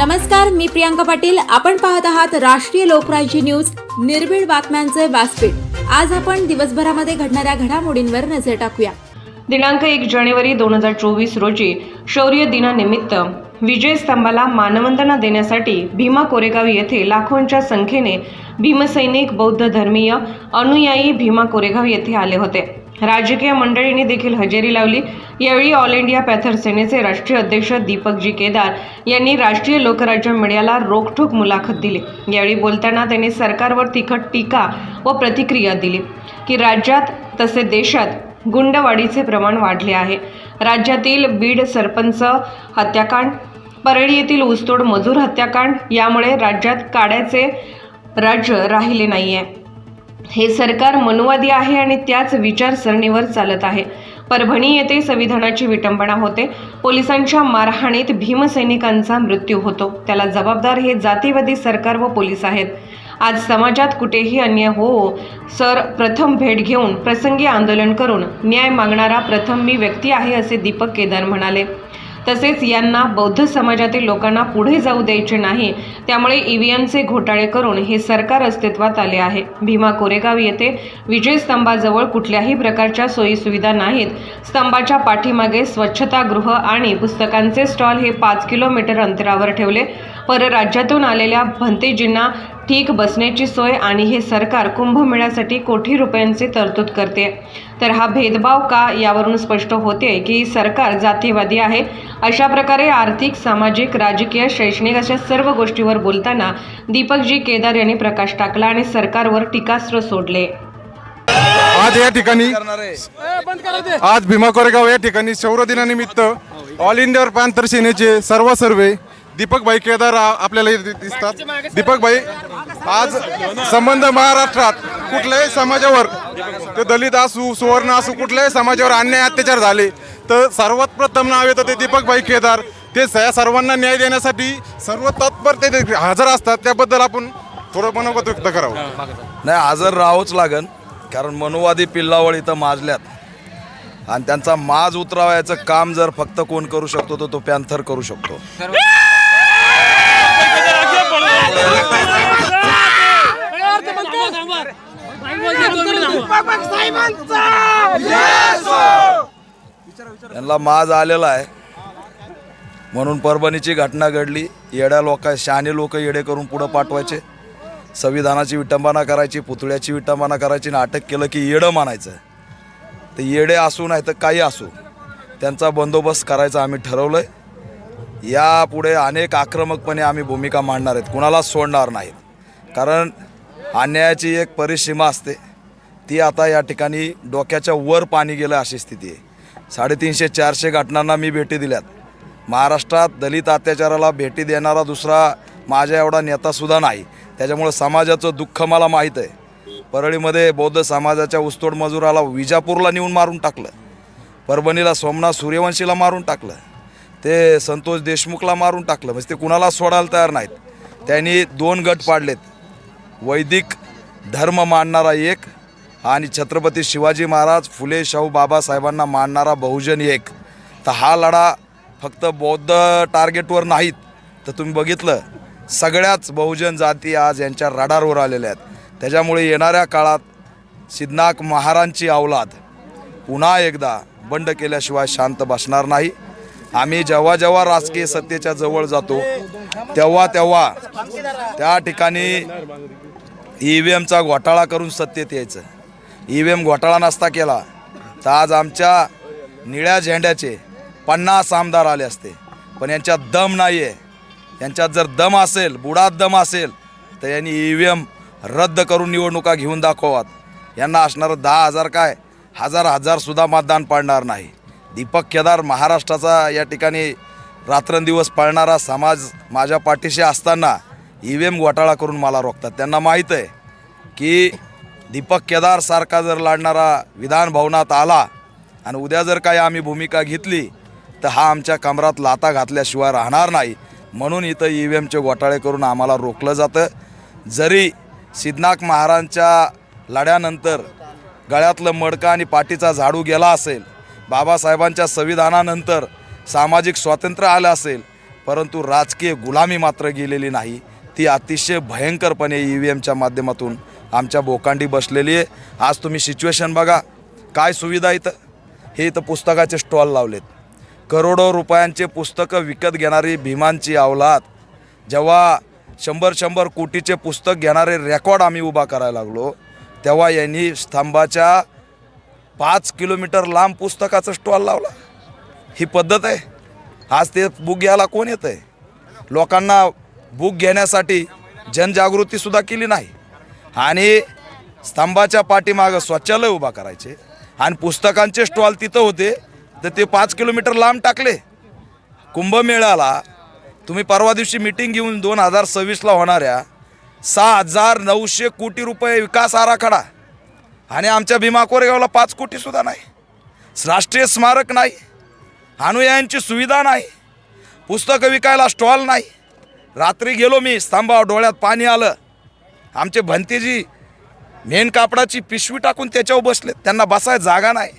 नमस्कार मी प्रियांका पाटील. आपण पाहत आहात राष्ट्रीय लोकराज्य न्यूज. निर्भीड बातम्यांचे व्यासपीठ. आज आपण दिवसभरामध्ये घडणाऱ्या घडामोडींवर नजर टाकूया. दिनांक एक जानेवारी दोन हजार चोवीस रोजी शौर्य दिनानिमित्त विजय स्तंभाला मानवंदना देण्यासाठी भीमा कोरेगाव येथे लाखोंच्या संख्येने भीमसैनिक बौद्ध धर्मीय अनुयायी भीमा कोरेगाव येथे आले होते. राजकीय मंडळींनी देखील हजेरी लावली. यावेळी ऑल इंडिया पॅथर सेनेचे राष्ट्रीय अध्यक्ष दीपकजी केदार यांनी राष्ट्रीय लोकराज्य मीडियाला रोखठोक मुलाखत दिली. यावेळी बोलताना त्यांनी सरकारवर तिखट टीका व प्रतिक्रिया दिली की राज्यात तसे देशात गुंडवाढीचे प्रमाण वाढले आहे. राज्यातील बीड सरपंच हत्याकांड परळी येथील ऊसतोड मजूर हत्याकांड यामुळे राज्यात काड्याचे राज्य राहिले नाही आहे हे सरकार मनुवादी आहे आणि त्याच विचारसरणीवर चालत आहे. परभणी येथे संविधानाची विटंबना होते. पोलिसांच्या मारहाणीत भीमसैनिकांचा मृत्यू होतो. त्याला जबाबदार हे जातीवादी सरकार व पोलीस आहेत. आज समाजात कुठेही अन्याय हो सर प्रथम भेट घेऊन प्रसंगी आंदोलन करून न्याय मागणारा प्रथम मी व्यक्ती आहे असे दीपक केदार म्हणाले. तसेच यांना बौद्ध समाजातील लोकांना पुढे जाऊ द्यायचे नाही. त्यामुळे ईव्हीएमचे घोटाळे करून हे सरकार अस्तित्वात आले आहे. भीमा कोरेगाव येथे विजय स्तंभाजवळ कुठल्याही प्रकारच्या सोयीसुविधा नाहीत. स्तंभाच्या पाठीमागे स्वच्छतागृह आणि पुस्तकांचे स्टॉल हे पाच किलोमीटर अंतरावर ठेवले. परराज्यातून आलेल्या भंतेजींना ठीक बसण्याची सोय आणि हे सरकार कुंभमेळ्यासाठी कोटी रुपयांची तरतूद करते. तर हा भेदभाव का यावरून स्पष्ट होते की सरकार जातीवादी आहे? अशा प्रकारे आर्थिक सामाजिक राजकीय शैक्षणिक अशा सर्व गोष्टीवर बोलताना दीपकजी केदार यांनी प्रकाश टाकला आणि सरकारवर टीकास्त्र सोडले. आज या ठिकाणी आज भीमा कोरेगाव या ठिकाणी शौर्य दिनानिमित्त ऑल इंडिया पॅन्थर सेनेचे सर्व सर्वे दीपक भाई केदार आ- आपल्याला इथे दिसतात. दीपक भाई आज संबंध महाराष्ट्रात कुठल्याही समाजावर ते दलित असू सुवर्ण असू कुठल्याही समाजावर अन्याय अत्याचार झाले तर सर्वात प्रथम नाव येतं ते दीपक भाई केदार. ते स- सर्वांना न्याय देण्यासाठी सर्व तत्पर ते ते हजर असतात. त्याबद्दल आपण थोडं मनोगत व्यक्त करावं. नाही हजर राहावंच लागन कारण मनुवादी पिल्लावळ इथं माजल्यात. आणि त्यांचा माज उतरावायचं काम जर फक्त कोण करू शकतो तर तो पॅन्थर करू शकतो. यांना माज आलेला आहे. म्हणून परभणीची घटना घडली. येड्या लोक शहाणे लोक येडे करून पुढं पाठवायचे. संविधानाची विटंबना करायची पुतळ्याची विटंबना करायची आणि अटक केलं की येडं मानायचं. ते येडे असू नाही तर काही असू. त्यांचा बंदोबस्त करायचा आम्ही ठरवलं आहे यापुढे अनेक आक्रमकपणे आम्ही भूमिका मांडणार आहेत. कुणालाच सोडणार नाहीत. कारण अन्यायाची एक परिसीमा असते. ती आता या ठिकाणी डोक्याच्या वर पाणी गेलं अशी स्थिती आहे. साडेतीनशे चारशे घटनांना मी भेटी दिल्यात. महाराष्ट्रात दलित अत्याचाराला भेटी देणारा दुसरा माझ्या एवढा नेतासुद्धा नाही. त्याच्यामुळं समाजाचं दुःख मला माहीत आहे. परळीमध्ये बौद्ध समाजाच्या ऊसतोड मजुराला विजापूरला नेऊन मारून टाकलं. परभणीला सोमनाथ सूर्यवंशीला मारून टाकलं. ते संतोष देशमुखला मारून टाकलं. म्हणजे ते कुणाला सोडायला तयार नाहीत. त्यांनी दोन गट पाडलेत. वैदिक धर्म मानणारा एक आणि छत्रपती शिवाजी महाराज फुले शाहू बाबासाहेबांना मानणारा बहुजन एक. तर हा लढा फक्त बौद्ध टार्गेटवर नाहीत तर तुम्ही बघितलं सगळ्याच बहुजन जाती आज यांच्या रडारवर आलेल्या आहेत. त्याच्यामुळे येणाऱ्या काळात सिद्धनाथ महारांची अवलाद पुन्हा एकदा बंड केल्याशिवाय शांत बसणार नाही. आम्ही जेव्हा जेव्हा राजकीय सत्तेच्या जवळ जातो तेव्हा तेव्हा त्या ठिकाणी ई व्ही एमचा घोटाळा करून सत्तेत यायचं. ई व्ही एम घोटाळा नसता केला. तर आज आमच्या निळ्या झेंड्याचे पन्नास आमदार आले असते. पण यांच्यात दम नाही आहे यांच्यात जर दम असेल बुडात दम असेल तर यांनी ई व्ही एम रद्द करून निवडणुका घेऊन दाखवात यांना असणारं दहा हजार काय? हजार हजारसुद्धा मतदान पाडणार नाही. दीपक केदार महाराष्ट्राचा या ठिकाणी रात्रंदिवस पाळणारा समाज माझ्या पाठीशी असताना ई व्ही एम घोटाळा करून मला रोखतात. त्यांना माहीत आहे की दीपक केदारसारखा जर लढणारा विधान भवनात आला आणि उद्या जर काही आम्ही भूमिका घेतली तर हा आमच्या कमरात लाता घातल्याशिवाय राहणार नाही. म्हणून इथं ई व्ही एमचे घोटाळे करून आम्हाला रोखलं जातं. जरी सिद्धनाथ महाराजांच्या लढ्यानंतर गळ्यातलं मडकं आणि पाठीचा झाडू गेला असेल बाबासाहेबांच्या संविधानानंतर सामाजिक स्वातंत्र्य आलं असेल परंतु राजकीय गुलामी मात्र गेलेली नाही. ती अतिशय भयंकरपणे ई व्ही एमच्या माध्यमातून आमच्या बोकांडी बसलेली आहे. आज तुम्ही सिच्युएशन बघा. काय सुविधा इथं? हे इथं पुस्तकाचे स्टॉल लावलेत. करोडो रुपयांचे पुस्तकं विकत घेणारी भीमांची अवलाद. जेव्हा शंभर शंभर कोटीचे पुस्तक घेणारे रेकॉर्ड आम्ही उभा करायला लागलो तेव्हा यांनी स्तंभाच्या पाच किलोमीटर लांब पुस्तकाचं स्टॉल लावला. ही पद्धत आहे. आज ते बुक घ्यायला कोण येतं आहे लोकांना बुक घेण्यासाठी जनजागृतीसुद्धा केली नाही. आणि स्तंभाच्या पाठीमागं स्वच्छालय उभा करायचे. आणि पुस्तकांचे स्टॉल तिथं होते. तर ते पाच किलोमीटर लांब टाकले. कुंभमेळ्याला तुम्ही परवा दिवशी मिटिंग घेऊन दोन हजार सव्वीसला होणाऱ्या सहा हजार नऊशे कोटी रुपये विकास आराखडा आणि आमच्या भीमा कोरेगावला पाच कोटीसुद्धा नाही. राष्ट्रीय स्मारक नाही. अनुयायांची सुविधा नाही. पुस्तकं विकायला स्टॉल नाही. रात्री गेलो मी स्तंभावर डोळ्यात पाणी आलं. आमचे भंतेजी मेन कापडाची पिशवी टाकून त्याच्यावर बसले. त्यांना बसाय जागा नाही.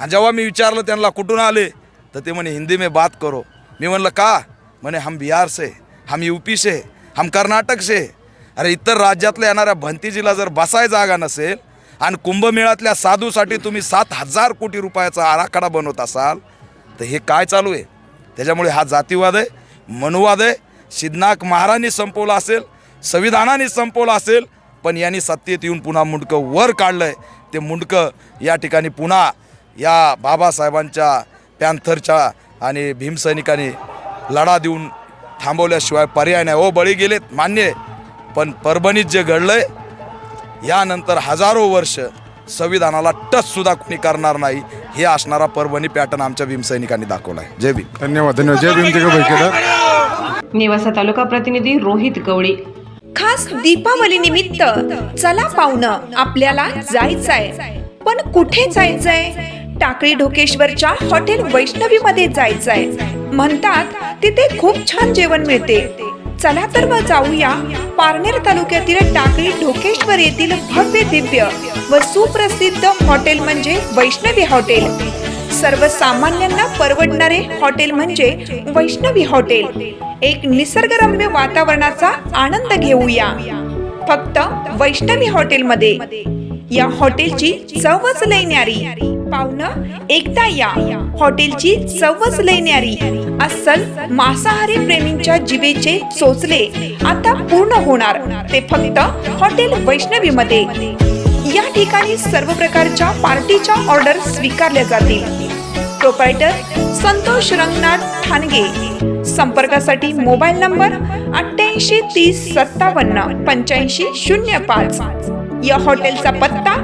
आणि जेव्हा मी विचारलं त्यांना कुठून आले तर ते म्हणे हिंदी में बात करो. मी म्हणलं का? म्हणे हम बिहार से हम यूपी से हम कर्नाटक से अरे इतर राज्यातल्या येणाऱ्या भंतीजीला जर बसाय जागा नसेल आणि कुंभमेळ्यातल्या साधूसाठी तुम्ही सात हजार कोटी रुपयाचा आराखडा बनवत असाल तर हे काय चालू आहे? त्याच्यामुळे हा जातीवाद आहे मनुवाद आहे. सिद्धनाथ महाराजांनी संपवला असेल संविधानाने संपवला असेल पण यांनी सत्तेत येऊन पुन्हा मुंडकं वर काढलं आहे ते मुंडकं या ठिकाणी पुन्हा या बाबासाहेबांच्या पॅन्थरच्या आणि भीमसैनिकांनी लढा देऊन थांबवल्याशिवाय पर्याय नाही. हो बळी गेलेत मान्य आहे. पण परभणीत जे घडलंय यानंतर हजारो वर्ष संविधानाला टच सुद्धा कोणी करणार नाही हे असणारा परभणी पॅटर्न आमच्या भीमसैनिकांनी दाखवला आहे जय भीम. धन्यवाद धन्यवाद. जय भीम. नेवासा तालुका प्रतिनिधी रोहित गवळी. खास दीपावली निमित्त चला पाहुणं आपल्याला जायचंय. पण कुठे जायचंय? टाकळी ढोकेश्वरच्या हॉटेल वैष्णवी मध्ये जायचंय. म्हणतात तिथे खूप छान जेवण मिळते. चला तर मग जाऊया पारनेर तालुक्यातील टाकळी ढोकेश्वर येथील भव्य दिव्य व सुप्रसिद्ध हॉटेल म्हणजे वैष्णवी हॉटेल. सर्वसामान्यांना परवडणारे हॉटेल म्हणजे वैष्णवी हॉटेल. एक निसर्गरम्य वातावरणाचा आनंद घेऊया. फक्त वैष्णवी हॉटेलमध्ये. या हॉटेलची चवच लय न्यारी. पाहुणं एकदा या. हॉटेलची चवच लय अस्सल मांसाहारी प्रेमींच्या जिवेचे चोचले आता पूर्ण होणार. ते फक्त हॉटेल वैष्णवी मध्ये या ठिकाणी सर्व प्रकारच्या पार्टीच्या ऑर्डर स्वीकारल्या जातील. प्रोपायटर संतोष रंगनाथ ठाणगे. संपर्कासाठी मोबाईल नंबर अठ्ठ्याऐंशी तीस सत्तावन्न पंच्याऐंशी शून्य पाच. या हॉटेलचा पत्ता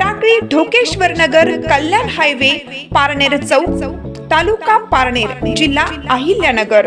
टाकळी ढोकेश्वर नगर कल्याण हायवे पारनेर चौक तालुका पारनेर जिल्हा अहिल्यानगर.